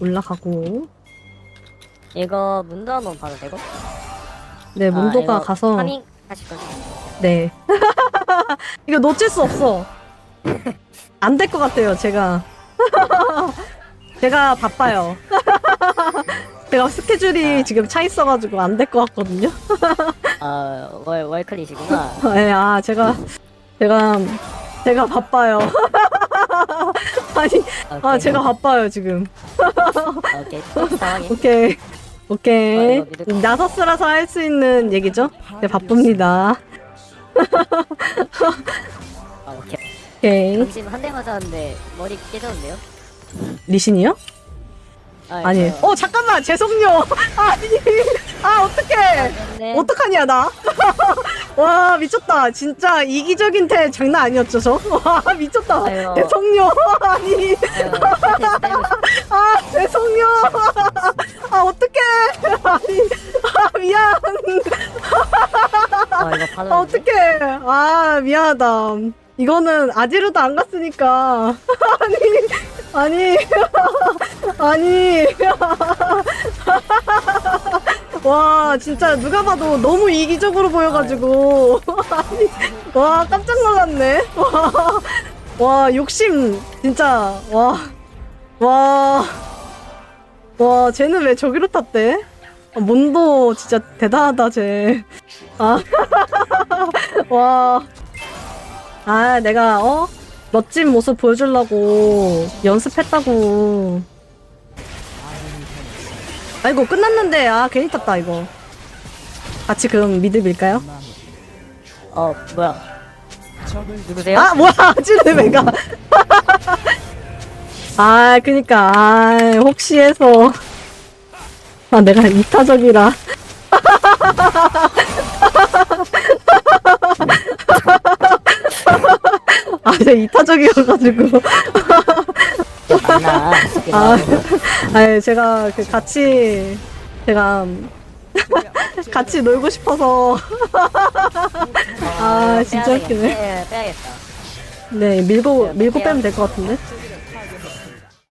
올라가고. 이거 문도 한번 봐도 되고? 네, 문도가 아, 이거 가서. 파밍 하실 거죠? 네. 이거 놓칠 수 없어. 안 될 것 같아요, 제가. 제가 바빠요. 제가 스케줄이 지금 차 있어가지고 안 될 것 같거든요. 아, 월, 월클이시구나. 네, 아, 제가, 제가, 제가 바빠요. 아니, 아, 오케이. 제가 바빠요, 지금. 오케이. 오케이. 오케이. 아, 거 나서스라서 할 수 있는 얘기죠? 네, 바쁩니다. 아, 오케이. 오케이. 당신 한 대 맞았는데 머리 깨졌는데요? 리신이요? 아, 아니. 저- 어, 잠깐만, 죄송요. 아니, 아, 어떡해. 네. 어떡하냐, 나? 와, 미쳤다. 진짜 이기적인 태 장난 아니었죠, 저? 와, 미쳤다. 아유. 죄송요. 아니, 싶- 아, 죄송요. 아, 어떡해. 아니, 아, 미안. 아, 이거. 아, 어떡해. 아, 미안하다. 이거는 아지르도 안 갔으니까. 아니, 아니, 아니. 와, 진짜 누가 봐도 너무 이기적으로 보여가지고. 와, 깜짝 놀랐네. 와, 와, 욕심, 진짜, 와, 와. 와, 쟤는 왜 저기로 탔대? 아, 몬도 진짜 대단하다, 쟤. 아. 와. 아, 내가, 어? 멋진 모습 보여주려고 연습했다고. 아이고, 끝났는데, 아, 괜히 탔다, 이거. 같이 그럼 미드 밀까요? 어, 뭐야. 누구세요? 아, 뭐야, 쟤네 왜가. 아, 그니까, 아, 혹시 해서. 아, 내가 이타적이라. 아, 제가 이타적이어가지고. 만나. 아, 아, 제가 그 같이, 제가 같이 놀고 싶어서. 아, 진짜 웃기네. 빼, 빼야겠다. 네, 밀고, 밀고 빼면 될 것 같은데?